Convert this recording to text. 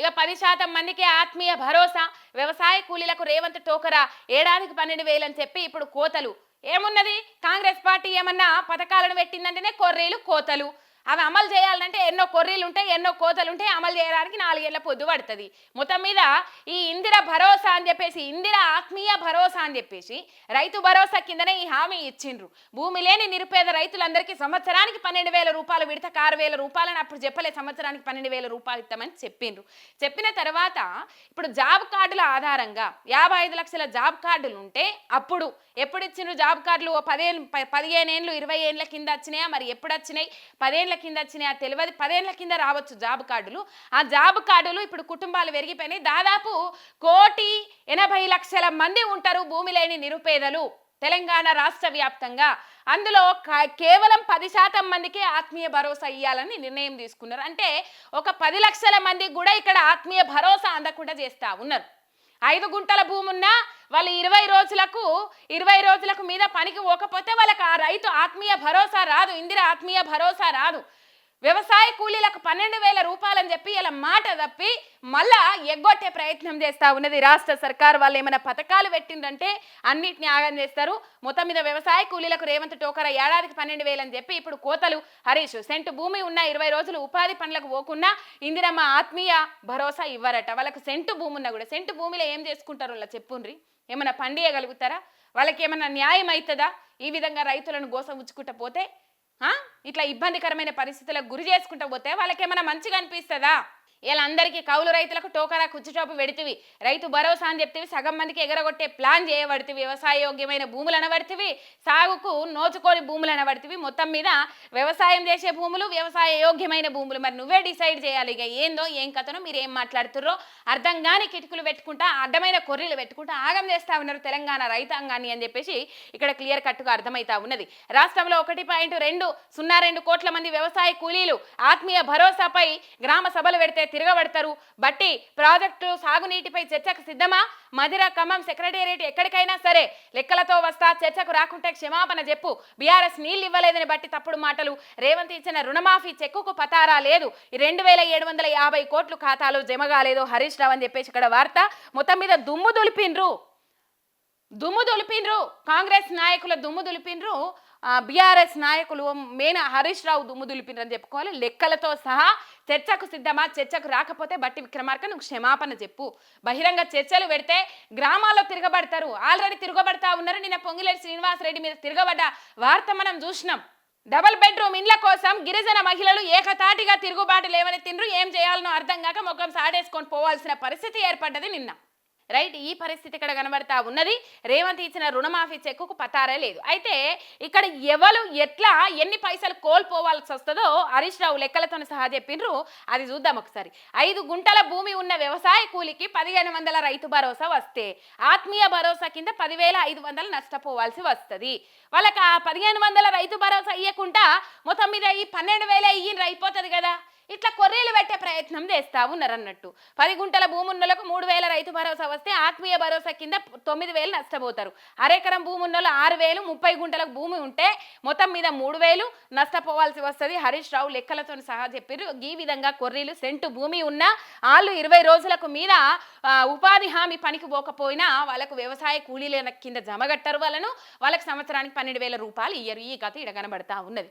ఇక పది శాతం మందికి ఆత్మీయ భరోసా వ్యవసాయ కూలీలకు రేవంత్ టోకరా ఏడాదికి పన్నెండు వేలు అని చెప్పి ఇప్పుడు కోతలు. ఏమున్నది? కాంగ్రెస్ పార్టీ ఏమన్నా పథకాలను పెట్టిందంటేనే కొర్రీలు కోతలు. అవి అమలు చేయాలంటే ఎన్నో కొర్రీలు ఉంటాయి ఎన్నో కోతలు ఉంటాయి అమలు చేయడానికి నాలుగేళ్ళ పొద్దు పడుతుంది. మొత్తం మీద ఈ ఇందిర భరోసా అని చెప్పేసి ఇందిర ఆత్మీయ భరోసా అని చెప్పేసి రైతు భరోసా కిందనే ఈ హామీ ఇచ్చిండ్రు. భూమి లేని నిరుపేద రైతులందరికీ సంవత్సరానికి పన్నెండు వేల రూపాయలు విడత ఆరు వేల రూపాయలని అప్పుడు చెప్పలే సంవత్సరానికి పన్నెండు వేల రూపాయలు ఇస్తామని చెప్పిండ్రు. చెప్పిన తర్వాత ఇప్పుడు జాబ్ కార్డుల ఆధారంగా యాభై ఐదు లక్షల జాబ్ కార్డులు ఉంటే అప్పుడు ఎప్పుడు ఇచ్చిండ్రు జాబ్ కార్డులు? పదిహేను ప- పదిహేను ఏళ్ళు ఇరవై ఏళ్ళ కింద వచ్చినాయా? మరి ఎప్పుడు వచ్చినాయి పదేళ్ళ కింద వచ్చినాయా తెలియదు పదేళ్ళ కింద రావచ్చు జాబ్ కార్డులు. ఆ జాబ్ కార్డులు ఇప్పుడు కుటుంబాలు పెరిగిపోయినాయి. దాదాపు కోటి ఎనభై లక్షల మంది ఉంటారు భూమి లేని నిరుపేదలు తెలంగాణ రాష్ట్ర వ్యాప్తంగా. అందులో కేవలం పది శాతం మందికే ఆత్మీయ భరోసా ఇవ్వాలని నిర్ణయం తీసుకున్నారు. అంటే ఒక పది లక్షల మంది కూడా ఇక్కడ ఆత్మీయ భరోసా అందకుండా చేస్తా ఉన్నారు. ఐదు గుంటల భూమి ఉన్నా వాళ్ళు ఇరవై రోజులకు ఇరవై రోజులకు మీద పనికి పోకపోతే వాళ్ళకి ఆ రైతు ఆత్మీయ భరోసా రాదు ఇందిర ఆత్మీయ భరోసా రాదు. వ్యవసాయ కూలీలకు పన్నెండు వేల రూపాయలని చెప్పి ఇలా మాట తప్పి మళ్ళా ఎగ్గొట్టే ప్రయత్నం చేస్తా ఉన్నది రాష్ట్ర సర్కార్. వాళ్ళు ఏమైనా పథకాలు పెట్టిందంటే అన్నిటిని ఆగం చేస్తారు. మొత్తం మీద వ్యవసాయ కూలీలకు రేవంత్ టోకర ఏడాదికి పన్నెండు వేలు అని చెప్పి ఇప్పుడు కోతలు. హరీష్ సెంటు భూమి ఉన్న ఇరవై రోజులు ఉపాధి పనులకు పోకున్నా ఇందిరమ్మ ఆత్మీయ భరోసా ఇవ్వరట. వాళ్ళకు సెంటు భూమి ఉన్నా కూడా సెంటు భూమిలో ఏం చేసుకుంటారు వాళ్ళ చెప్పుండ్రి? ఏమైనా పండియగలుగుతారా? వాళ్ళకి ఏమైనా న్యాయం అవుతుందా ఈ విధంగా రైతులను గోస ఉచ్చుకుంటా పోతే ఇట్లా ఇబ్బందికరమైన పరిస్థితులకు గురి చేసుకుంటూ పోతే వాళ్ళకేమైనా మంచిగా అనిపిస్తుందా? వీళ్ళందరికీ కౌలు రైతులకు టోకరా కుచ్చుటోపు పెడితివి. రైతు భరోసా అని చెప్తివి సగం మందికి ఎగరగొట్టే ప్లాన్ చేయబడితివి. వ్యవసాయ యోగ్యమైన భూములు అనబడితివి. సాగుకు నోచుకోని భూములు అనబడితివి. మొత్తం మీద వ్యవసాయం చేసే భూములు వ్యవసాయ యోగ్యమైన భూములు. మరి నువ్వే డిసైడ్ చేయాలి. ఇక ఏందో ఏం కథనో మీరు ఏం మాట్లాడుతుర్రో అర్థం కాని కిటుకులు పెట్టుకుంటా అడ్డమైన కొర్రీలు పెట్టుకుంటా ఆగం చేస్తా ఉన్నారు తెలంగాణ రైతాంగాన్ని అని చెప్పేసి ఇక్కడ క్లియర్ కట్టుగా అర్థమవుతా ఉన్నది. రాష్ట్రంలో ఒకటి పాయింట్ రెండు సున్నా రెండు కోట్ల మంది వ్యవసాయ కూలీలు ఆత్మీయ భరోసాపై గ్రామ సభలు పెడితే తిరగబడతారు. బట్టి ప్రాజెక్టు సాగునీటిపై చర్చకు సిద్ధమా? మధిర ఖమ్మం సెక్రటేరియట్ ఎక్కడికైనా సరే లెక్కలతో వస్తా చర్చకు రాకుంటే క్షమాపణ చెప్పు. బీఆర్ఎస్ నీళ్ళు ఇవ్వలేదని బట్టి తప్పుడు మాటలు. రేవంత్ ఇచ్చిన రుణమాఫీ చెక్కుకు పతారా లేదు. ఈ రెండు వేల ఏడు వందల యాభై కోట్లు ఖాతాలో జమ కాలేదు హరీష్ రావు అని చెప్పేసి ఇక్కడ వార్త. మొత్తం మీద దుమ్ము దులిపిండ్రు. దుమ్ము దులిపిండ్రు. కాంగ్రెస్ నాయకుల దుమ్ము దులిపిండ్రు. బీఆర్ఎస్ నాయకులు మెయిన్ హరీష్ రావు దుమ్ము దులిపినని చెప్పుకోవాలి. లెక్కలతో సహా చర్చకు సిద్ధమా? చర్చకు రాకపోతే బట్టి విక్రమార్క నువ్వు క్షమాపణ చెప్పు. బహిరంగ చర్చలు పెడితే గ్రామాల్లో తిరగబడతారు. ఆల్రెడీ తిరగబడతా ఉన్నారు. నిన్న పొంగిలేటి శ్రీనివాసరెడ్డి మీద తిరగబడ్డ వార్త మనం చూసినాం. డబల్ బెడ్రూమ్ ఇండ్ల కోసం గిరిజన మహిళలు ఏకతాటిగా తిరుగుబాటు లేవని తిండ్రు. ఏం చేయాలనో అర్థం కాక ముఖం సాడేసుకొని పోవాల్సిన పరిస్థితి ఏర్పడ్డది నిన్న. రైట్? ఈ పరిస్థితి ఇక్కడ కనబడతా ఉన్నది. రేవంత్ ఇచ్చిన రుణమాఫీ చెక్కుకు పతారే లేదు. అయితే ఇక్కడ ఎవరు ఎట్లా ఎన్ని పైసలు కోల్పోవాల్సి వస్తుందో హరీష్ రావు లెక్కలతో సహా చెప్పిండ్రు అది చూద్దాం ఒకసారి. ఐదు గుంటల భూమి ఉన్న వ్యవసాయ కూలికి పదిహేను వందల రైతు భరోసా వస్తే ఆత్మీయ భరోసా కింద పదివేల ఐదు వందలు నష్టపోవాల్సి వస్తుంది. వాళ్ళకి ఆ పదిహేను వందల రైతు భరోసా ఇవ్వకుండా మొత్తం మీద ఈ పన్నెండు వేల ఇయ్యిన అయిపోతుంది కదా. ఇట్లా కొర్రీలు పెట్టే ప్రయత్నం చేస్తా ఉన్నారన్నట్టు పది గుంటల భూమున్నలకు మూడు వేల రైతు భరోసా వస్తే ఆత్మీయ భరోసా కింద తొమ్మిది వేలు నష్టపోతారు. అరెకరం భూమి ఆరు వేలు ముప్పై గుంటలకు భూమి ఉంటే మొత్తం మీద మూడు వేలు నష్టపోవాల్సి వస్తుంది. హరీష్ రావు లెక్కలతో సహా చెప్పారు ఈ విధంగా కొర్రీలు సెంటు భూమి ఉన్న వాళ్ళు ఇరవై రోజులకు మీద ఉపాధి హామీ పనికి పోకపోయినా వాళ్ళకు వ్యవసాయ కూలీల కింద జమగట్టరు వాళ్ళను. వాళ్ళకి సంవత్సరానికి పన్నెండు వేల రూపాయలు ఇయ్యరు. ఈ కథ ఇడ కనబడతా ఉన్నది.